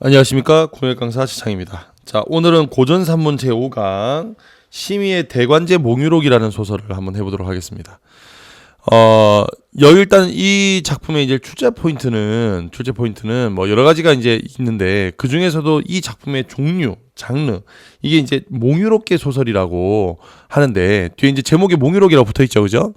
안녕하십니까 국내 강사 지창입니다. 자 오늘은 고전 산문 제 5강 심의의 대관제 몽유록이라는 소설을 한번 해보도록 하겠습니다. 어 여기 일단 이 작품의 이제 출제 포인트는 출제 포인트는 뭐 여러 가지가 이제 있는데 그 중에서도 이 작품의 종류 장르 이게 이제 몽유록계 소설이라고 하는데 뒤에 이제 제목에 몽유록이라고 붙어 있죠, 그죠?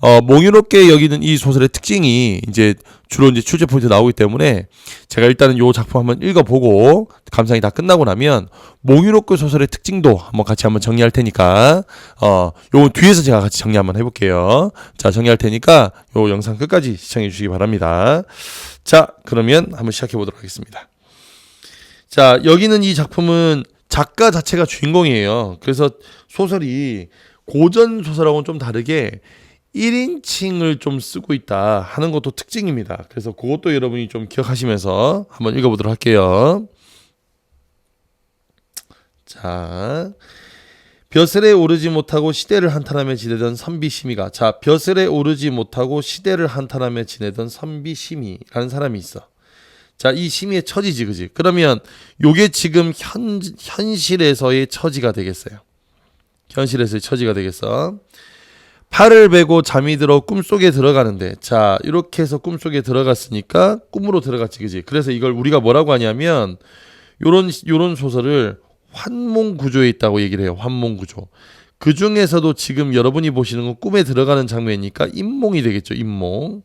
어 몽유록계 여기는 이 소설의 특징이 이제 주로 이제 출제 포인트 나오기 때문에 제가 일단은 요 작품 한번 읽어보고 감상이 다 끝나고 나면 몽유록계 소설의 특징도 한번 같이 한번 정리할 테니까 어 요건 뒤에서 제가 같이 정리 한번 해볼게요. 자 정리할 테니까 요 영상 끝까지 시청해 주시기 바랍니다. 자 그러면 한번 시작해 보도록 하겠습니다. 자, 여기는 이 작품은 작가 자체가 주인공이에요. 그래서 소설이 고전 소설하고는 좀 다르게 1인칭을 좀 쓰고 있다 하는 것도 특징입니다. 그래서 그것도 여러분이 좀 기억하시면서 한번 읽어보도록 할게요. 자, 벼슬에 오르지 못하고 시대를 한탄하며 지내던 선비심이가 자, 벼슬에 오르지 못하고 시대를 한탄하며 지내던 선비심이라는 사람이 있어. 자, 이 심의의 처지지, 그지? 그러면 요게 지금 현, 현실에서의 처지가 되겠어요. 현실에서의 처지가 되겠어. 팔을 베고 잠이 들어 꿈속에 들어가는데, 자, 이렇게 해서 꿈속에 들어갔으니까 꿈으로 들어갔지, 그지? 그래서 이걸 우리가 뭐라고 하냐면, 요런, 요런 소설을 환몽 구조에 있다고 얘기를 해요. 환몽 구조. 그 중에서도 지금 여러분이 보시는 건 꿈에 들어가는 장면이니까 인몽이 되겠죠, 인몽.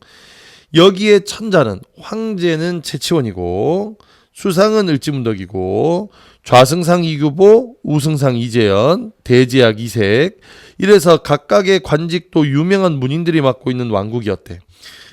여기에 천자는 황제는 채치원이고 수상은 을지문덕이고 좌승상 이규보 우승상 이재현 대제약 이색 이래서 각각의 관직도 유명한 문인들이 맡고 있는 왕국이었대.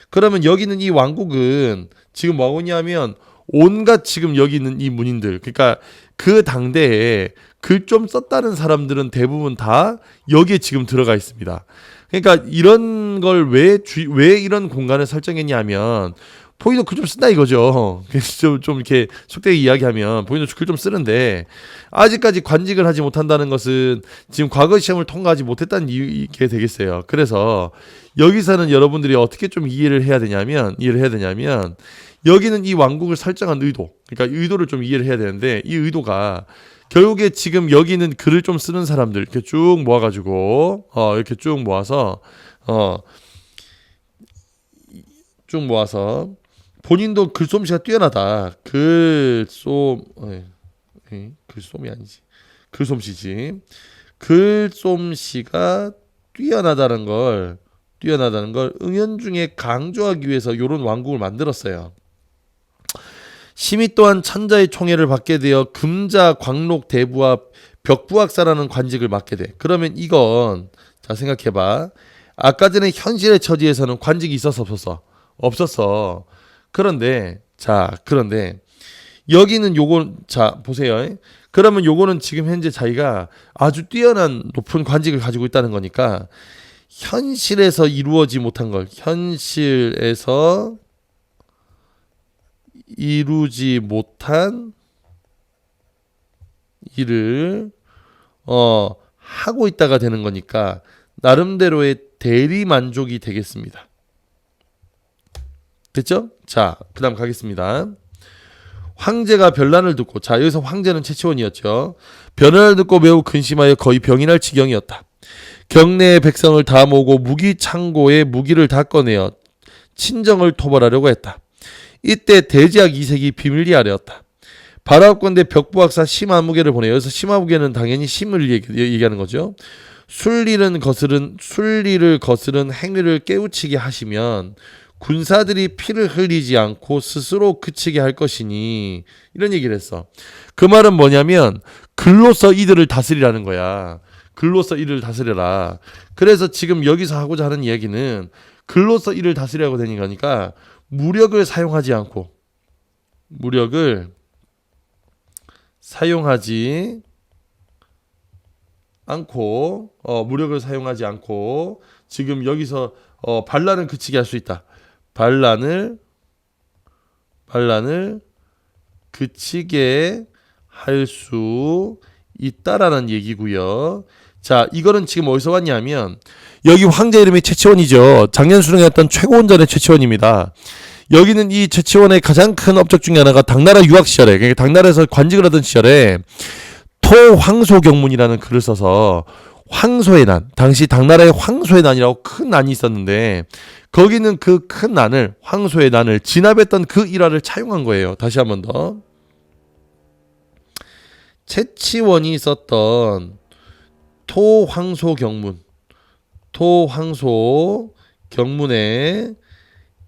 그러면 여기는 이 왕국은 지금 뭐냐면 온갖 지금 여기 있는 이 문인들 그러니까 그 당대에 글 좀 썼다는 사람들은 대부분 다 여기에 지금 들어가 있습니다. 그러니까 이런 걸 왜 왜 이런 공간을 설정했냐면 본인도 글 좀 쓴다 이거죠. 좀, 좀 이렇게 속되게 이야기하면 본인도 글 좀 쓰는데 아직까지 관직을 하지 못한다는 것은 지금 과거 시험을 통과하지 못했다는 이게 되겠어요. 그래서 여기서는 여러분들이 어떻게 좀 이해를 해야 되냐면 이해를 해야 되냐면 여기는 이 왕국을 설정한 의도, 그러니까 의도를 좀 이해를 해야 되는데 이 의도가 결국에 지금 여기는 글을 좀 쓰는 사람들 이렇게 쭉 모아가지고 어 이렇게 쭉 모아서 어 쭉 모아서 본인도 글솜씨가 뛰어나다. 글솜 어, 글솜이 아니지. 글솜씨지. 글솜씨가 뛰어나다는 걸 뛰어나다는 걸 응연 중에 강조하기 위해서 이런 왕국을 만들었어요. 심의 또한 천자의 총애를 받게 되어 금자 광록 대부와 벽부학사라는 관직을 맡게 돼. 그러면 이건 자 생각해봐. 아까 전에 현실의 처지에서는 관직이 있었어 없었어? 없었어. 그런데 자 그런데 여기는 요건 자 보세요. 그러면 요거는 지금 현재 자기가 아주 뛰어난 높은 관직을 가지고 있다는 거니까 현실에서 이루어지 못한 걸 현실에서 이루지 못한 일을 어 하고 있다가 되는 거니까 나름대로의 대리 만족이 되겠습니다. 됐죠? 자, 그다음 가겠습니다. 황제가 별난을 듣고 자 여기서 황제는 최치원이었죠. 변난을 듣고 매우 근심하여 거의 병이 날 지경이었다. 경내의 백성을 다 모으고 무기 창고에 무기를 다 꺼내어 친정을 토벌하려고 했다. 이때 대지학 이색이 비밀리 아래였다. 바라건대 벽부학사 심화무게를 보내요. 여기서 심화무게는 당연히 심을 얘기, 하는 거죠. 순리는 거스른 순리를 거스른 행위를 깨우치게 하시면 군사들이 피를 흘리지 않고 스스로 그치게 할 것이니 이런 얘기를 했어. 그 말은 뭐냐면 글로서 이들을 다스리라는 거야. 글로서 이를 다스려라. 그래서 지금 여기서 하고자 하는 이야기는 글로서 이를 다스리라고 되는 거니까 무력을 사용하지 않고 무력을 사용하지 않고 어, 무력을 사용하지 않고 지금 여기서 어, 반란을 그치게 할 수 있다. 반란을 반란을 그치게 할 수 있다라는 얘기고요. 자, 이거는 지금 어디서 왔냐면 여기 황제 이름이 최치원이죠. 작년 수능에 했던 최고원전의 최치원입니다. 여기는 이 최치원의 가장 큰 업적 중에 하나가 당나라 유학 시절에 그러니까 당나라에서 관직을 하던 시절에 토황소 경문이라는 글을 써서 황소의 난 당시 당나라의 황소의 난이라고 큰 난이 있었는데 거기는 그 큰 난을 황소의 난을 진압했던 그 일화를 차용한 거예요. 다시 한 번 더. 채치원이 썼던 토황소 경문 토황소 경문의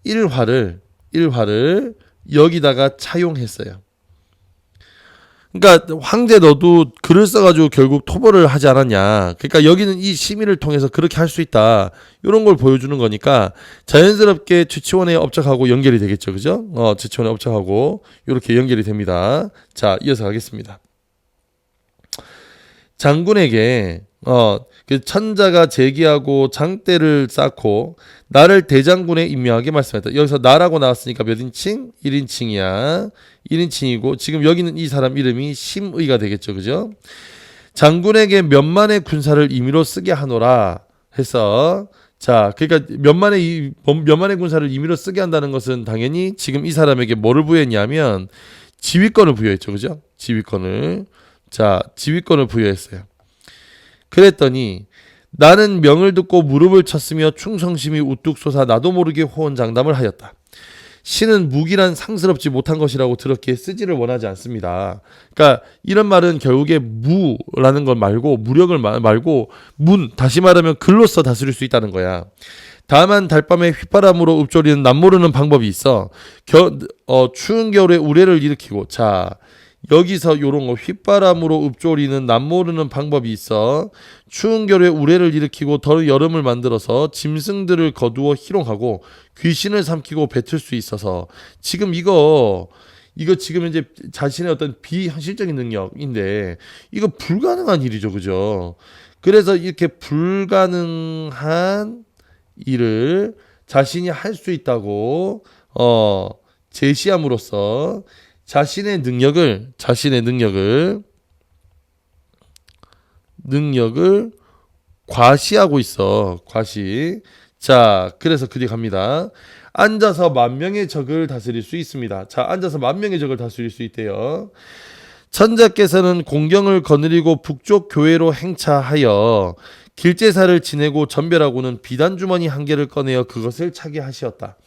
일화를 일화를 여기다가 차용했어요. 그러니까 황제 너도 글을 써가지고 결국 토벌을 하지 않았냐. 그러니까 여기는 이 심의를 통해서 그렇게 할 수 있다. 이런 걸 보여주는 거니까 자연스럽게 주치원에 업적하고 연결이 되겠죠, 그죠? 어, 주치원에 업적하고 이렇게 연결이 됩니다. 자, 이어서 가겠습니다. 장군에게 어, 그 천자가 제기하고 장대를 쌓고 나를 대장군에 임명하게 말씀했다. 여기서 나라고 나왔으니까 몇 인칭? 1인칭이야. 1인칭이고 지금 여기는 이 사람 이름이 심의가 되겠죠. 그죠? 장군에게 몇만의 군사를 임의로 쓰게 하노라 해서 자, 그러니까 몇만의 이 몇만의 군사를 임의로 쓰게 한다는 것은 당연히 지금 이 사람에게 뭐를 부여했냐면 지휘권을 부여했죠. 그죠? 지휘권을. 자, 지휘권을 부여했어요. 그랬더니 나는 명을 듣고 무릎을 쳤으며 충성심이 우뚝 솟아 나도 모르게 호언장담을 하였다. 신은 무기란 상스럽지 못한 것이라고 들었기에 쓰지를 원하지 않습니다. 그러니까 이런 말은 결국에 무라는 걸 말고 무력을 말- 말고 문 다시 말하면 글로써 다스릴 수 있다는 거야. 다만 달밤에 휘바람으로 읊조리는 남모르는 방법이 있어. 겨, 어, 추운 겨울에 우레를 일으키고 자 여기서 요런 거 휘바람으로 읊조리는 남모르는 방법이 있어. 추운 겨울에 우레를 일으키고 더 여름을 만들어서 짐승들을 거두어 희롱하고 귀신을 삼키고 뱉을 수 있어서 지금 이거 이거 지금 이제 자신의 어떤 비현실적인 능력인데 이거 불가능한 일이죠, 그죠? 그래서 이렇게 불가능한 일을 자신이 할 수 있다고 어 제시함으로써 자신의 능력을 자신의 능력을 능력을 과시하고 있어. 과시. 자, 그래서 그뒤 갑니다. 앉아서 만 명의 적을 다스릴 수 있습니다. 자, 앉아서 만 명의 적을 다스릴 수 있대요. 천자께서는 공경을 거느리고 북쪽 교회로 행차하여 길제사를 지내고 전별하고는 비단 주머니 한 개를 꺼내어 그것을 차게 하시었다.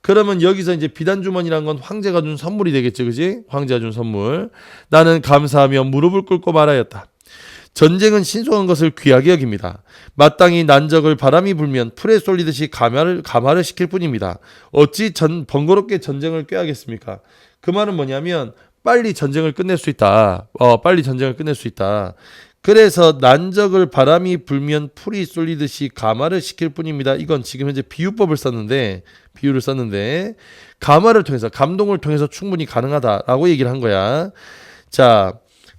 그러면 여기서 이제 비단 주머니란 건 황제가 준 선물이 되겠죠, 그지? 황제가 준 선물. 나는 감사하며 무릎을 꿇고 말하였다. 전쟁은 신성한 것을 귀하게 여깁니다. 마땅히 난적을 바람이 불면 풀에 쏠리듯이 감화를 감화를 시킬 뿐입니다. 어찌 전 번거롭게 전쟁을 꾀하겠습니까? 그 말은 뭐냐면 빨리 전쟁을 끝낼 수 있다. 어, 빨리 전쟁을 끝낼 수 있다. 그래서 난적을 바람이 불면 풀이 쏠리듯이 감화를 시킬 뿐입니다. 이건 지금 현재 비유법을 썼는데 비유를 썼는데 감화를 통해서 감동을 통해서 충분히 가능하다라고 얘기를 한 거야. 자,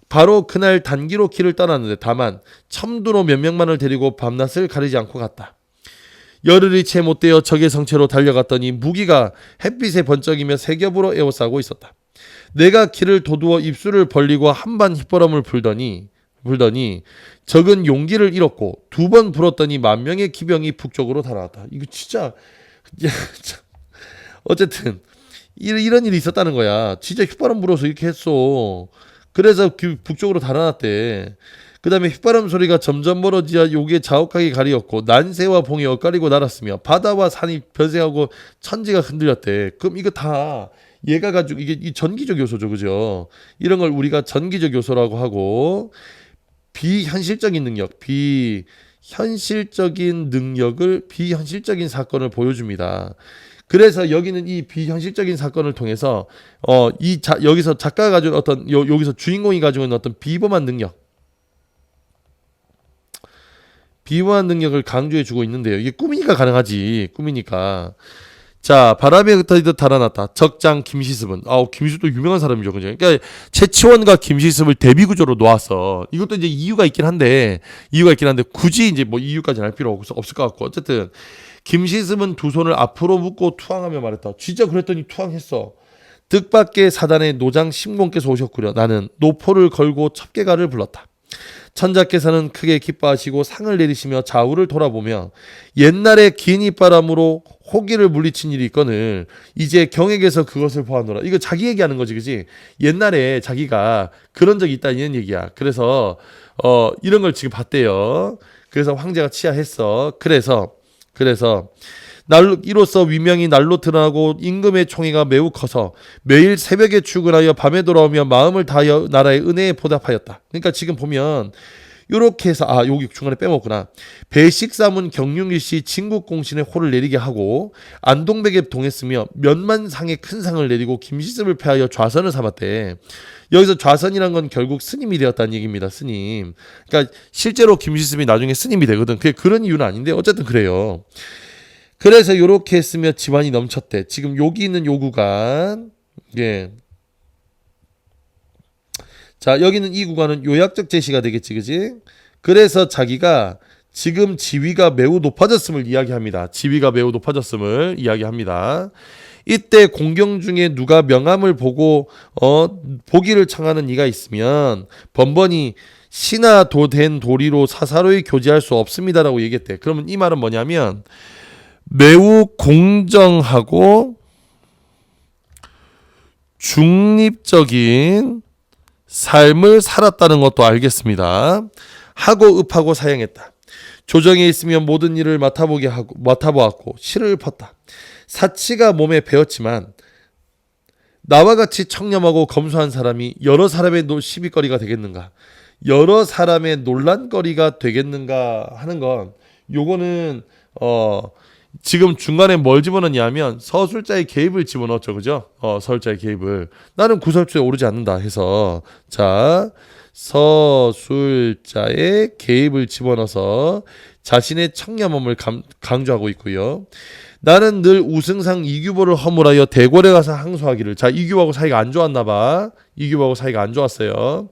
바로 그날 단기로 길을 떠났는데 다만 첨두로 몇 명만을 데리고 밤낮을 가리지 않고 갔다. 열흘이 채 못되어 적의 성체로 달려갔더니 무기가 햇빛에 번쩍이며 세겹으로 에워싸고 있었다. 내가 길을 도두어 입술을 벌리고 한반 휘바람을 불더니 불더니 적은 용기를 잃었고 두 번 불었더니 만 명의 기병이 북쪽으로 달아왔다. 이거 진짜. 어쨌든 이- 이런 일이 있었다는 거야. 진짜 휘바람 불어서 이렇게 했어. 그래서 그 북쪽으로 달아났대. 그 다음에 휘바람 소리가 점점 멀어지자 요게 자욱하게 가리었고 난새와 봉이 엇가리고 날았으며 바다와 산이 변색하고 천지가 흔들렸대. 그럼 이거 다 얘가 가지고 이게 이 전기적 요소죠, 그죠? 이런 걸 우리가 전기적 요소라고 하고 비현실적인 능력, 비현실적인 능력을 비현실적인 사건을 보여줍니다. 그래서 여기는 이 비현실적인 사건을 통해서 어 이 여기서 작가가 가지고 어떤 요, 여기서 주인공이 가지고 있는 어떤 비범한 능력 비범한 능력을 강조해 주고 있는데요. 이게 꿈이니까 가능하지. 꿈이니까. 자, 바람에 흩어지듯 달아났다. 적장 김시습은. 아우, 김시습도 유명한 사람이죠. 그죠? 그러니까 최치원과 김시습을 대비 구조로 놓았어. 이것도 이제 이유가 있긴 한데, 이유가 있긴 한데, 굳이 이제 뭐 이유까지는 할 필요 없, 없을 것 같고. 어쨌든, 김시습은 두 손을 앞으로 묶고 투항하며 말했다. 진짜 그랬더니 투항했어. 뜻밖의 사단의 노장 심공께서 오셨구려. 나는 노포를 걸고 첩계가를 불렀다. 천자께서는 크게 기뻐하시고 상을 내리시며 좌우를 돌아보며 옛날에 긴 이바람으로 호기를 물리친 일이 있거늘 이제 경에게서 그것을 보아노라. 이거 자기 얘기하는 거지, 그지? 옛날에 자기가 그런 적이 있다 이런 얘기야. 그래서 어 이런 걸 지금 봤대요. 그래서 황제가 치하했어. 그래서 그래서 날로 이로써 위명이 날로 드러나고 임금의 총애가 매우 커서 매일 새벽에 출근하여 밤에 돌아오며 마음을 다하여 나라의 은혜에 보답하였다. 그러니까 지금 보면 요렇게 해서 아 여기 중간에 빼먹구나. 배식사문 경륜일시 진국공신에 호를 내리게 하고 안동백에 동했으며 몇만 상의 큰 상을 내리고 김시습을 패하여 좌선을 삼았대. 여기서 좌선이란 건 결국 스님이 되었다는 얘기입니다. 스님. 그러니까 실제로 김시습이 나중에 스님이 되거든. 그게 그런 이유는 아닌데 어쨌든 그래요. 그래서 요렇게 했으며 집안이 넘쳤대. 지금 여기 있는 요 구간 예. 자, 여기는 이 구간은 요약적 제시가 되겠지, 그지? 그래서 자기가 지금 지위가 매우 높아졌음을 이야기합니다. 지위가 매우 높아졌음을 이야기합니다. 이때 공경 중에 누가 명함을 보고 어 보기를 청하는 이가 있으면 번번이 신하 도된 도리로 사사로이 교제할 수 없습니다라고 얘기했대. 그러면 이 말은 뭐냐면 매우 공정하고 중립적인 삶을 살았다는 것도 알겠습니다. 하고 읍하고 사양했다. 조정에 있으면 모든 일을 맡아보게 하고 맡아보았고 실을 펐다. 사치가 몸에 배었지만 나와 같이 청렴하고 검소한 사람이 여러 사람의 노- 시비거리가 되겠는가? 여러 사람의 논란거리가 되겠는가 하는 건 요거는 어 지금 중간에 뭘 집어넣냐면 서술자의 개입을 집어넣었죠, 그죠? 어, 서술자의 개입을 나는 구설주에 오르지 않는다 해서 자 서술자의 개입을 집어넣어서 자신의 청렴함을 감- 강조하고 있고요. 나는 늘 우승상 이규보를 허물하여 대궐에 가서 항소하기를. 자 이규보하고 사이가 안 좋았나 봐. 이규보하고 사이가 안 좋았어요.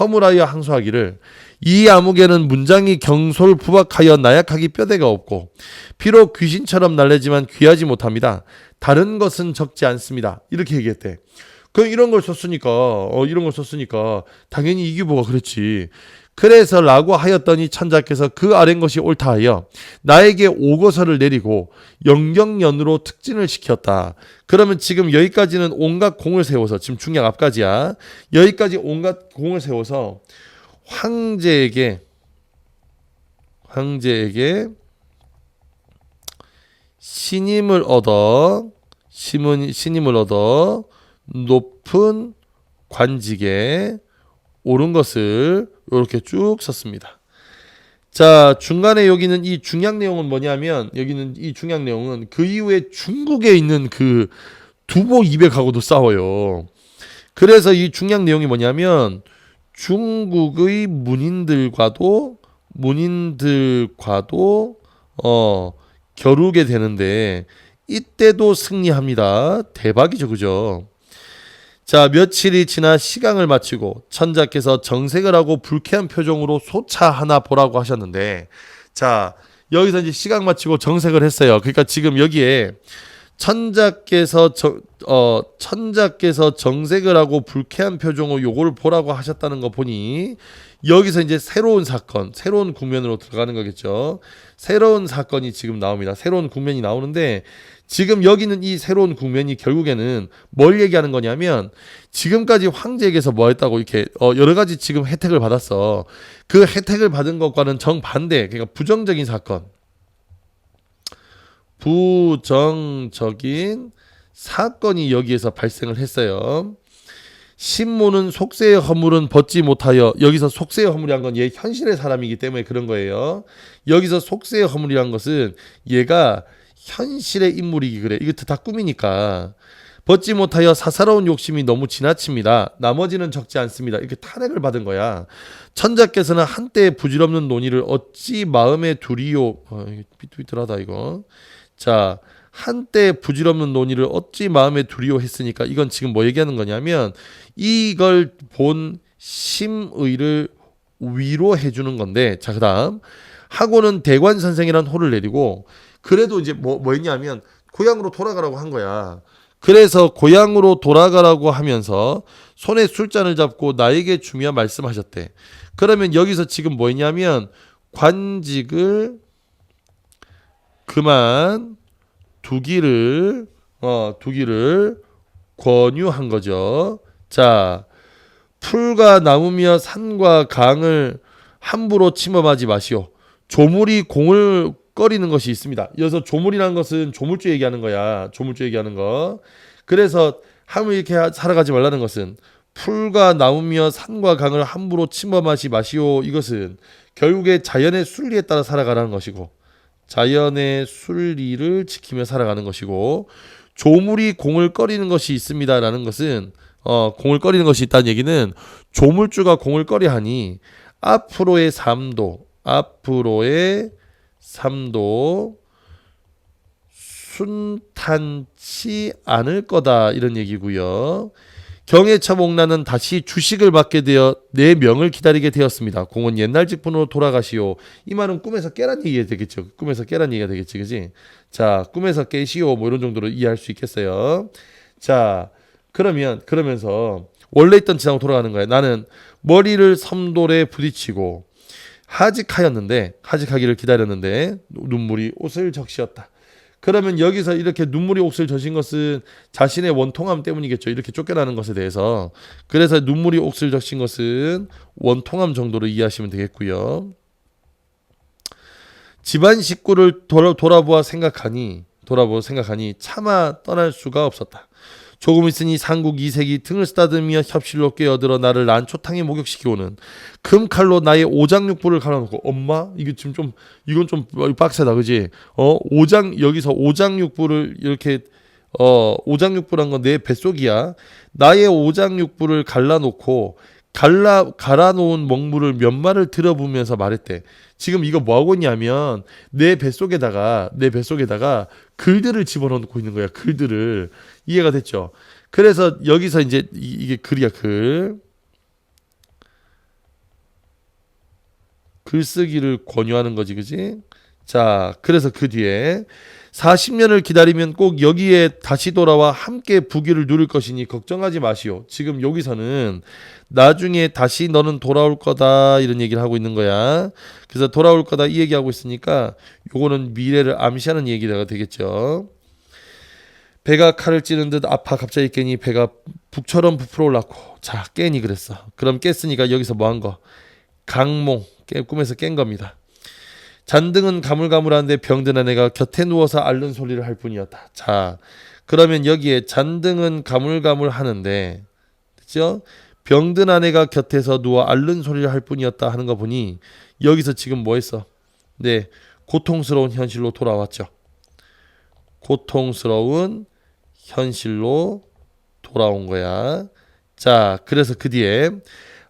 허물하여 항소하기를. 이 암흑에는 문장이 경솔 부박하여 나약하기 뼈대가 없고 비록 귀신처럼 날래지만 귀하지 못합니다. 다른 것은 적지 않습니다. 이렇게 얘기했대. 그 이런 걸 썼으니까 어 이런 걸 썼으니까 당연히 이규보가 그랬지. 그래서 라고 하였더니 천자께서 그 아랜 것이 옳다 하여 나에게 오거서를 내리고 영경연으로 특진을 시켰다. 그러면 지금 여기까지는 온갖 공을 세워서 지금 중약 앞까지야. 여기까지 온갖 공을 세워서 황제에게 황제에게 신임을 얻어 신임, 신임을 얻어 높은 관직에 오른 것을 이렇게 쭉 썼습니다. 자 중간에 여기는 이 중약 내용은 뭐냐면 여기는 이 중약 내용은 그 이후에 중국에 있는 그 두보 200하고도 싸워요. 그래서 이 중약 내용이 뭐냐면 중국의 문인들과도 문인들과도 어 겨루게 되는데 이때도 승리합니다. 대박이죠, 그죠? 자, 며칠이 지나 시강을 마치고 천자께서 정색을 하고 불쾌한 표정으로 소차 하나 보라고 하셨는데 자, 여기서 이제 시강 마치고 정색을 했어요. 그러니까 지금 여기에 천자께서 저, 어 천자께서 정색을 하고 불쾌한 표정으로 요거를 보라고 하셨다는 거 보니 여기서 이제 새로운 사건, 새로운 국면으로 들어가는 거겠죠. 새로운 사건이 지금 나옵니다. 새로운 국면이 나오는데 지금 여기는 이 새로운 국면이 결국에는 뭘 얘기하는 거냐면 지금까지 황제에게서 뭐 했다고 이렇게 어 여러 가지 지금 혜택을 받았어. 그 혜택을 받은 것과는 정반대, 그러니까 부정적인 사건. 부정적인 사건이 여기에서 발생을 했어요. 신모는 속세의 허물은 벗지 못하여 여기서 속세의 허물이란 건 얘 현실의 사람이기 때문에 그런 거예요. 여기서 속세의 허물이란 것은 얘가 현실의 인물이기 그래. 이거 다 꿈이니까. 벗지 못하여 사사로운 욕심이 너무 지나칩니다. 나머지는 적지 않습니다. 이렇게 탄핵을 받은 거야. 천자께서는 한때 부질없는 논의를 어찌 마음에 두리요. 어, 이게 삐뚤삐뚤하다 이거. 자, 한때 부질없는 논의를 어찌 마음에 두리요 했으니까 이건 지금 뭐 얘기하는 거냐면 이걸 본 심의를 위로해 주는 건데 자 그다음 하고는 대관 선생이란 호를 내리고 그래도 이제 뭐 뭐였냐면 고향으로 돌아가라고 한 거야. 그래서 고향으로 돌아가라고 하면서 손에 술잔을 잡고 나에게 주며 말씀하셨대. 그러면 여기서 지금 뭐냐면 관직을 그만 두기를 어 두기를 권유한 거죠. 자, 풀과 나무며 산과 강을 함부로 침범하지 마시오. 조물이 공을 꺼리는 것이 있습니다. 여기서 조물이라는 것은 조물주 얘기하는 거야. 조물주 얘기하는 거. 그래서 함을 이렇게 하- 살아가지 말라는 것은 풀과 나무며 산과 강을 함부로 침범하지 마시오. 이것은 결국에 자연의 순리에 따라 살아가라는 것이고 자연의 순리를 지키며 살아가는 것이고 조물이 공을 꺼리는 것이 있습니다라는 것은 어, 공을 꺼리는 것이 있다는 얘기는 조물주가 공을 꺼려하니 앞으로의 삶도 앞으로의 삶도 순탄치 않을 거다 이런 얘기고요. 경애처 목란은 다시 주식을 받게 되어 내 명을 기다리게 되었습니다. 공은 옛날 직분으로 돌아가시오. 이 말은 꿈에서 깨란 얘기가 되겠죠. 꿈에서 깨란 얘기가 되겠지, 그지? 자, 꿈에서 깨시오. 뭐 이런 정도로 이해할 수 있겠어요. 자, 그러면 그러면서 원래 있던 지상으로 돌아가는 거예요. 나는 머리를 섬돌에 부딪히고 하직하였는데 하직하기를 기다렸는데 눈물이 옷을 적시었다. 그러면 여기서 이렇게 눈물이 옷을 젖은 것은 자신의 원통함 때문이겠죠. 이렇게 쫓겨나는 것에 대해서. 그래서 눈물이 옷을 적신 것은 원통함 정도로 이해하시면 되겠고요. 집안 식구를 돌아, 돌아보아 생각하니 돌아보아 생각하니 차마 떠날 수가 없었다. 조금 있으니 상국 이색이 등을 쓰다듬으며 협실로 꿰어들어 나를 난초탕에 목욕시키고는 금칼로 나의 오장육부를 갈아놓고 엄마 이게 지금 좀 이건 좀 빡세다 그지? 어 오장 여기서 오장육부를 이렇게 어 오장육부란 건 내 뱃속이야. 나의 오장육부를 갈라놓고 갈라 갈아놓은 먹물을 몇 마를 들어보면서 말했대. 지금 이거 뭐 하고 있냐면 내 뱃속에다가 내 뱃속에다가 글들을 집어넣고 있는 거야 글들을. 이해가 됐죠? 그래서 여기서 이제 이- 이게 글이야 글. 글쓰기를 권유하는 거지, 그지? 자, 그래서 그 뒤에 40년을 기다리면 꼭 여기에 다시 돌아와 함께 부귀를 누릴 것이니 걱정하지 마시오. 지금 여기서는 나중에 다시 너는 돌아올 거다 이런 얘기를 하고 있는 거야. 그래서 돌아올 거다 이 얘기하고 있으니까 요거는 미래를 암시하는 얘기가 되겠죠. 배가 칼을 찌는 듯 아파 갑자기 깨니 배가 북처럼 부풀어 올랐고 자 깨니 그랬어. 그럼 깼으니까 여기서 뭐 한 거? 강몽 깨, 꿈에서 깬 겁니다. 잔등은 가물가물한데 병든 아내가 곁에 누워서 앓는 소리를 할 뿐이었다. 자, 그러면 여기에 잔등은 가물가물하는데, 그죠? 병든 아내가 곁에서 누워 앓는 소리를 할 뿐이었다 하는 거 보니 여기서 지금 뭐 했어? 네, 고통스러운 현실로 돌아왔죠. 고통스러운 현실로 돌아온 거야. 자, 그래서 그 뒤에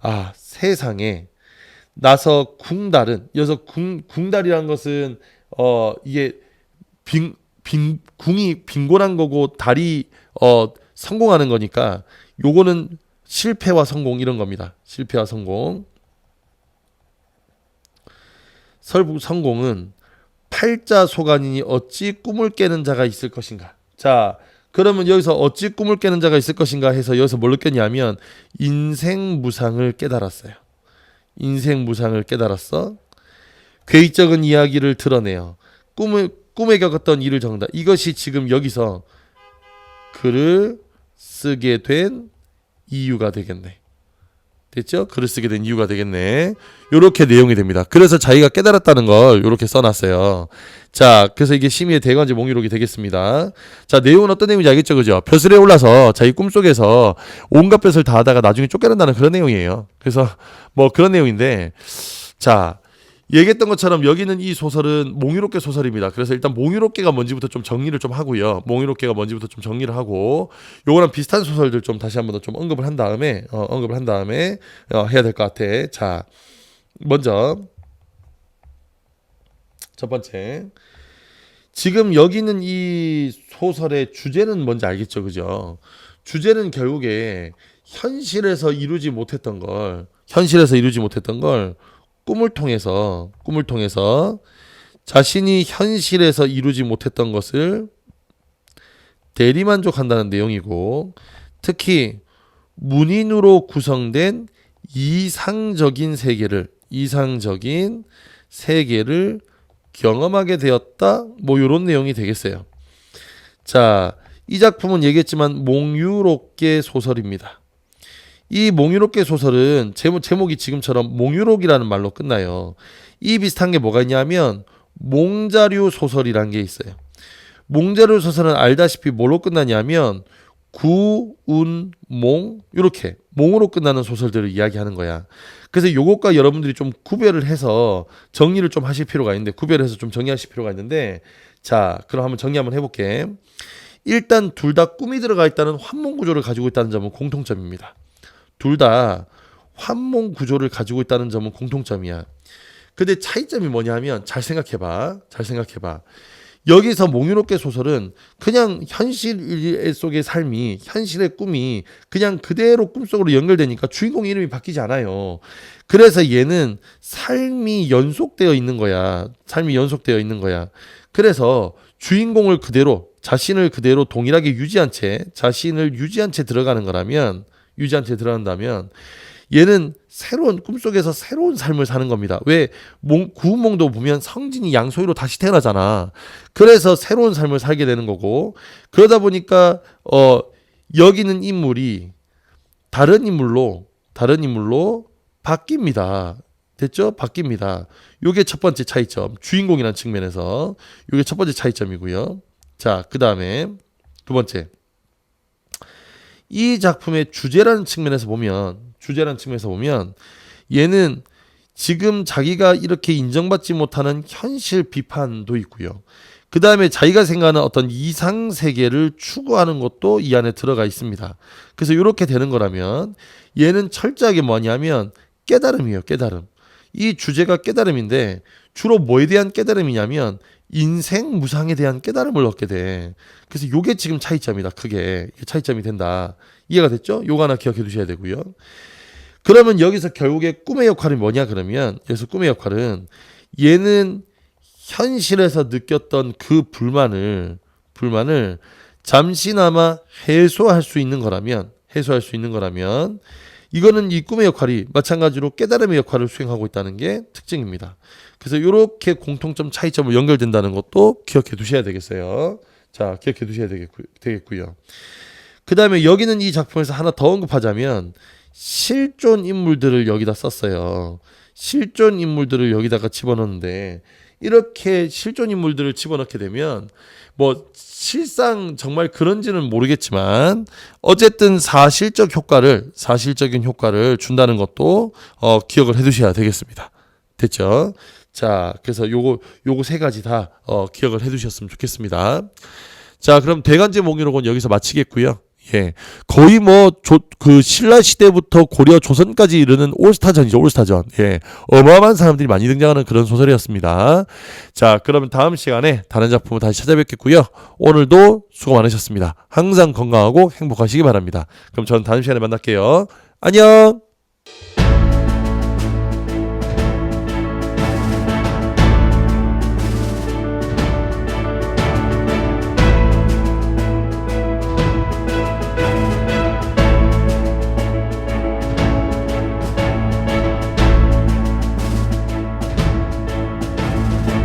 아 세상에 나서 궁달은 여기서 궁 궁달이라는 것은 어 이게 빈, 빈 궁이 빈곤한 거고 달이 어 성공하는 거니까 요거는 실패와 성공 이런 겁니다. 실패와 성공. 설부 성공은 팔자 소간이니 어찌 꿈을 깨는 자가 있을 것인가. 자, 그러면 여기서 어찌 꿈을 깨는 자가 있을 것인가 해서 여기서 뭘 느꼈냐면 인생 무상을 깨달았어요. 인생 무상을 깨달았어. 괴이적인 이야기를 드러내어 꿈을 꿈에 겪었던 일을 적는다. 이것이 지금 여기서 글을 쓰게 된 이유가 되겠네. 됐죠? 글을 쓰게 된 이유가 되겠네. 요렇게 내용이 됩니다. 그래서 자기가 깨달았다는 걸 요렇게 써놨어요. 자, 그래서 이게 심의의 대관제 몽유록이 되겠습니다. 자, 내용은 어떤 내용인지 알겠죠? 그죠? 벼슬에 올라서 자기 꿈속에서 온갖 벼슬 다 하다가 나중에 쫓겨난다는 그런 내용이에요. 그래서 뭐 그런 내용인데, 자, 얘기했던 것처럼 여기는 이 소설은 몽유롭게 소설입니다. 그래서 일단 몽유롭게가 뭔지부터 좀 정리를 좀 하고요. 몽유롭게가 뭔지부터 좀 정리를 하고 요거랑 비슷한 소설들 좀 다시 한번 더 좀 언급을 한 다음에 어, 언급을 한 다음에 어, 해야 될 것 같아. 자, 먼저 첫 번째 지금 여기 있는 이 소설의 주제는 뭔지 알겠죠, 그죠? 주제는 결국에 현실에서 이루지 못했던 걸 현실에서 이루지 못했던 걸 꿈을 통해서 꿈을 통해서 자신이 현실에서 이루지 못했던 것을 대리만족한다는 내용이고 특히 문인으로 구성된 이상적인 세계를 이상적인 세계를 경험하게 되었다. 뭐 이런 내용이 되겠어요. 자, 이 작품은 얘기했지만 몽유롭게 소설입니다. 이 몽유롭게 소설은 제목, 제목이 지금처럼 몽유록이라는 말로 끝나요. 이 비슷한 게 뭐가 있냐면 몽자류 소설이란 게 있어요. 몽자류 소설은 알다시피 뭘로 끝나냐면 구 운 몽 이렇게 몽으로 끝나는 소설들을 이야기하는 거야. 그래서 요것과 여러분들이 좀 구별을 해서 정리를 좀 하실 필요가 있는데 구별해서 좀 정리하실 필요가 있는데 자 그럼 한번 정리 한번 해볼게. 일단 둘 다 꿈이 들어가 있다는 환몽 구조를 가지고 있다는 점은 공통점입니다. 둘 다 환몽 구조를 가지고 있다는 점은 공통점이야. 근데 차이점이 뭐냐면 잘 생각해봐. 잘 생각해봐. 여기서 몽유롭게 소설은 그냥 현실 속의 삶이 현실의 꿈이 그냥 그대로 꿈속으로 연결되니까 주인공 이름이 바뀌지 않아요. 그래서 얘는 삶이 연속되어 있는 거야. 삶이 연속되어 있는 거야. 그래서 주인공을 그대로 자신을 그대로 동일하게 유지한 채 자신을 유지한 채 들어가는 거라면 유지한 채 들어간다면 얘는 새로운 꿈속에서 새로운 삶을 사는 겁니다. 왜 몽, 구운몽도 보면 성진이 양소희로 다시 태어나잖아. 그래서 새로운 삶을 살게 되는 거고 그러다 보니까 어 여기는 인물이 다른 인물로 다른 인물로 바뀝니다. 됐죠? 바뀝니다. 요게 첫 번째 차이점. 주인공이라는 측면에서 요게 첫 번째 차이점이고요. 자, 그 다음에 두 번째. 이 작품의 주제라는 측면에서 보면 주제라는 측면에서 보면 얘는 지금 자기가 이렇게 인정받지 못하는 현실 비판도 있고요. 그 다음에 자기가 생각하는 어떤 이상 세계를 추구하는 것도 이 안에 들어가 있습니다. 그래서 이렇게 되는 거라면 얘는 철저하게 뭐냐면 깨달음이에요. 깨달음. 이 주제가 깨달음인데 주로 뭐에 대한 깨달음이냐면 인생 무상에 대한 깨달음을 얻게 돼. 그래서 요게 지금 차이점이다. 크게 차이점이 된다. 이해가 됐죠? 요거 하나 기억해 두셔야 되고요. 그러면 여기서 결국에 꿈의 역할이 뭐냐 그러면 여기서 꿈의 역할은 얘는 현실에서 느꼈던 그 불만을 불만을 잠시나마 해소할 수 있는 거라면 해소할 수 있는 거라면 이거는 이 꿈의 역할이 마찬가지로 깨달음의 역할을 수행하고 있다는 게 특징입니다. 그래서 이렇게 공통점 차이점을 연결된다는 것도 기억해 두셔야 되겠어요. 자, 기억해 두셔야 되겠고, 되겠고 요. 그 다음에 여기는 이 작품에서 하나 더 언급하자면 실존 인물들을 여기다 썼어요. 실존 인물들을 여기다가 집어넣는데 이렇게 실존 인물들을 집어넣게 되면 뭐 실상 정말 그런지는 모르겠지만 어쨌든 사실적 효과를 사실적인 효과를 준다는 것도 어, 기억을 해두셔야 되겠습니다. 됐죠? 자, 그래서 요거 요거 세 가지 다 어, 기억을 해두셨으면 좋겠습니다. 자, 그럼 대간제 목록은 여기서 마치겠고요. 예, 거의 뭐그 신라 시대부터 고려 조선까지 이르는 올스타전이죠, 올스타전. 예, 어마어마한 사람들이 많이 등장하는 그런 소설이었습니다. 자, 그러면 다음 시간에 다른 작품을 다시 찾아뵙겠고요. 오늘도 수고 많으셨습니다. 항상 건강하고 행복하시기 바랍니다. 그럼 저는 다음 시간에 만날게요. 안녕.